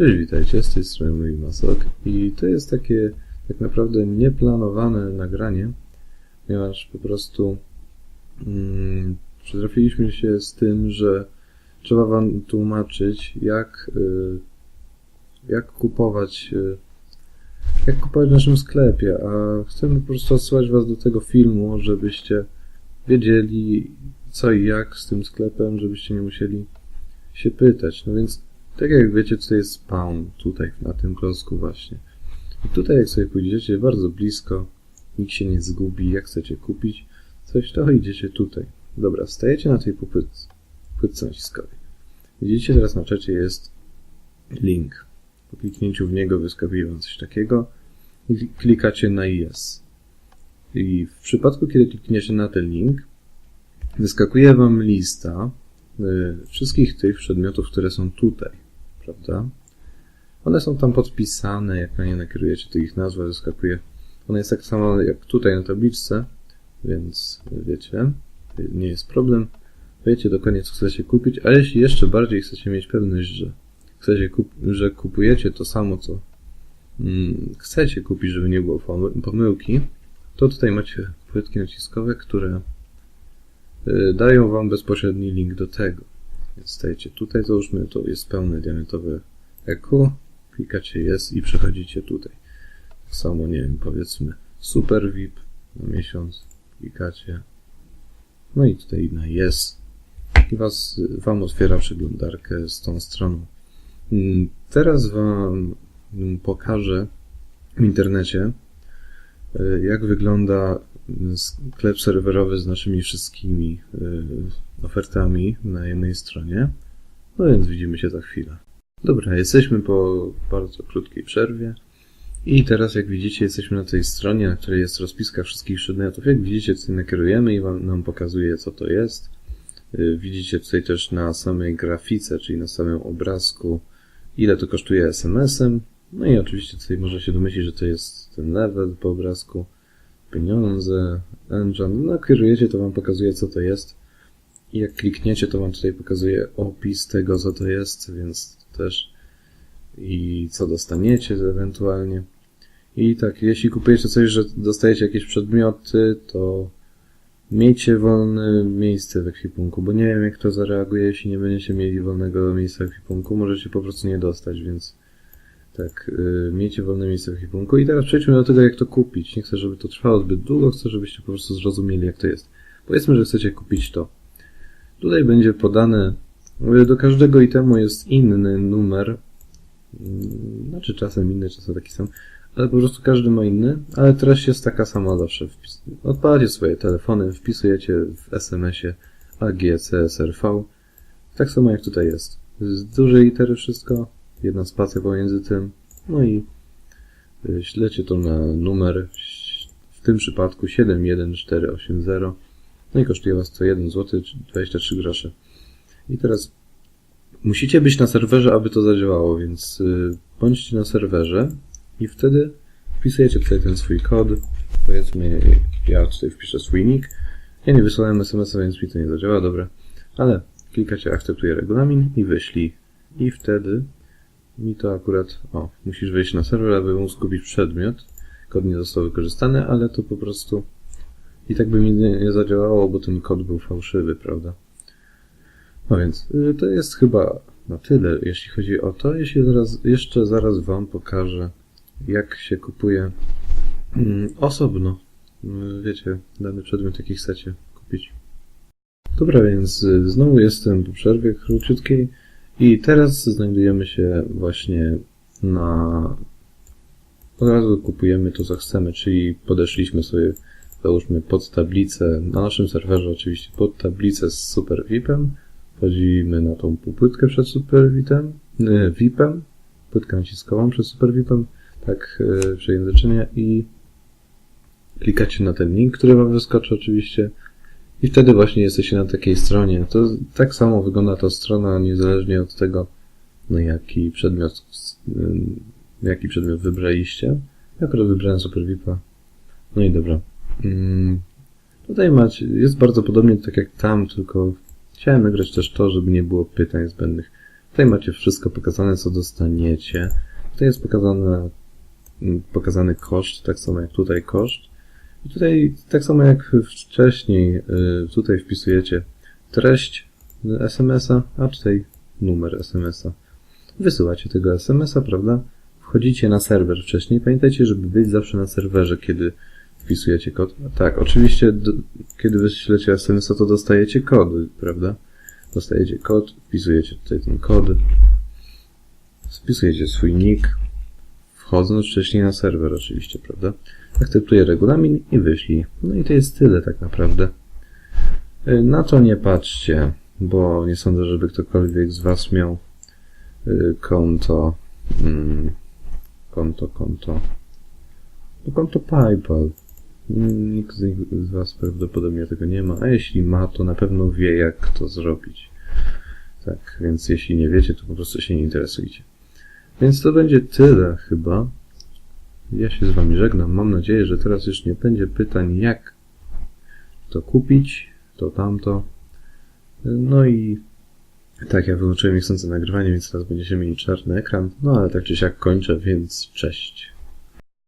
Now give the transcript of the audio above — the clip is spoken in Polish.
Cześć, witajcie, z tej strony mój Masok i to jest takie tak naprawdę nieplanowane nagranie, ponieważ po prostu mm, przytrafiliśmy się z tym, że trzeba wam tłumaczyć jak, y, jak kupować y, jak kupować w naszym sklepie, a chcemy po prostu odsyłać was do tego filmu, żebyście wiedzieli co i jak z tym sklepem, żebyście nie musieli się pytać. No więc tak jak wiecie, tutaj jest spawn, tutaj na tym klocku właśnie. I tutaj jak sobie pójdziecie bardzo blisko, nikt się nie zgubi, jak chcecie kupić coś, to idziecie tutaj. Dobra, stajecie na tej płytce, płytce naciskowej. Widzicie, teraz na czacie jest link. Po kliknięciu w niego wyskakuje wam coś takiego i klikacie na yes. I w przypadku, kiedy klikniecie na ten link, wyskakuje wam lista y, wszystkich tych przedmiotów, które są tutaj prawda? One są tam podpisane, jak na nie nakierujecie, to ich nazwa wyskakuje. Ona jest tak samo jak tutaj na tabliczce, więc wiecie, nie jest problem. Wiecie dokładnie, co chcecie kupić, a jeśli jeszcze bardziej chcecie mieć pewność, że chcecie kup że kupujecie to samo, co mm, chcecie kupić, żeby nie było pomyłki, to tutaj macie płytki naciskowe, które y, dają Wam bezpośredni link do tego. Więc stajecie tutaj, załóżmy, to jest pełne diamentowe EQ, klikacie jest i przechodzicie tutaj. Tak samo, nie wiem, powiedzmy Super VIP na miesiąc, klikacie, no i tutaj na jest i was, wam otwiera przeglądarkę z tą stroną. Mm, teraz wam pokażę w internecie, e, jak wygląda sklep serwerowy z naszymi wszystkimi y, ofertami na jednej stronie. No więc widzimy się za chwilę. Dobra, jesteśmy po bardzo krótkiej przerwie. I teraz, jak widzicie, jesteśmy na tej stronie, na której jest rozpiska wszystkich przedmiotów. Jak widzicie, tutaj nakierujemy i wam, nam pokazuje, co to jest. Y, widzicie tutaj też na samej grafice, czyli na samym obrazku, ile to kosztuje SMS-em. No i oczywiście tutaj można się domyślić, że to jest ten level po obrazku pieniądze, engine, no kierujecie, to wam pokazuje co to jest. I jak klikniecie, to wam tutaj pokazuje opis tego, co to jest, więc też i co dostaniecie ewentualnie. I tak, jeśli kupujecie coś, że dostajecie jakieś przedmioty, to miejcie wolne miejsce w ekwipunku, bo nie wiem jak to zareaguje, jeśli nie będziecie mieli wolnego miejsca w ekwipunku, możecie po prostu nie dostać, więc tak, yy, miejcie wolne miejsce w ekwipunku. I teraz przejdźmy do tego, jak to kupić. Nie chcę, żeby to trwało zbyt długo, chcę, żebyście po prostu zrozumieli, jak to jest. Powiedzmy, że chcecie kupić to. Tutaj będzie podane, do każdego itemu jest inny numer, mm, znaczy czasem inny, czasem taki sam, ale po prostu każdy ma inny, ale treść jest taka sama zawsze. Odpalacie swoje telefony, wpisujecie w SMS-ie AGCSRV, tak samo jak tutaj jest. Z dużej litery wszystko, jedna spacja pomiędzy tym, no i y, ślecie to na numer, w tym przypadku 71480, no i kosztuje Was to 1 zł 23 grosze. I teraz musicie być na serwerze, aby to zadziałało, więc y, bądźcie na serwerze i wtedy wpisujecie tutaj ten swój kod, powiedzmy, ja tutaj wpiszę swój nick, ja nie wysłałem SMS-a, więc mi to nie zadziała, dobra, ale klikacie akceptuję regulamin i wyślij. I wtedy mi to akurat, o, musisz wejść na serwer, aby móc kupić przedmiot. Kod nie został wykorzystany, ale to po prostu i tak by mi nie, zadziałało, bo ten kod był fałszywy, prawda? No więc, y, to jest chyba na tyle, jeśli chodzi o to. Jeśli zaraz, jeszcze zaraz Wam pokażę, jak się kupuje mm, osobno, y, wiecie, dany przedmiot, jaki chcecie kupić. Dobra, więc y, znowu jestem po przerwie króciutkiej. I teraz znajdujemy się właśnie na... Od razu kupujemy to, co chcemy, czyli podeszliśmy sobie, załóżmy, pod tablicę, na naszym serwerze oczywiście, pod tablicę z Super VIP-em. Wchodzimy na tą płytkę przed Super VIP-em, e, VIP-em, płytkę naciskową przed Super VIP-em, tak yy, przejęzyczenie i klikacie na ten link, który Wam wyskoczy oczywiście i wtedy właśnie jesteście na takiej stronie. To tak samo wygląda ta strona, niezależnie od tego, no jaki przedmiot, jaki przedmiot wybraliście. Ja akurat wybrałem Super VIPa. No i dobra. Mm, tutaj macie, jest bardzo podobnie tak jak tam, tylko chciałem nagrać też to, żeby nie było pytań zbędnych. Tutaj macie wszystko pokazane, co dostaniecie. Tutaj jest pokazane, mm, pokazany koszt, tak samo jak tutaj koszt. I tutaj, tak samo jak wcześniej, y, tutaj wpisujecie treść SMS-a, a tutaj numer SMS-a. Wysyłacie tego SMS-a, prawda? Wchodzicie na serwer wcześniej. Pamiętajcie, żeby być zawsze na serwerze, kiedy wpisujecie kod. Tak, oczywiście, do, kiedy wyślecie SMS-a, to dostajecie kody, prawda? Dostajecie kod, wpisujecie tutaj ten kod, wpisujecie swój nick, wchodząc wcześniej na serwer oczywiście, prawda? Akceptuję regulamin i wyślij. No i to jest tyle tak naprawdę. Y, Na to nie patrzcie, bo nie sądzę, żeby ktokolwiek z Was miał y, konto, mm, konto, konto, no konto PayPal. Nikt z, Was prawdopodobnie tego nie ma, a jeśli ma, to na pewno wie, jak to zrobić. Tak, więc jeśli nie wiecie, to po prostu się nie interesujcie. Więc to będzie tyle chyba. Ja się z Wami żegnam. Mam nadzieję, że teraz już nie będzie pytań, jak to kupić, to tamto. No i tak, ja wyłączyłem niechcące nagrywanie, więc teraz będziecie mieli czarny ekran. No ale tak czy siak kończę, więc cześć.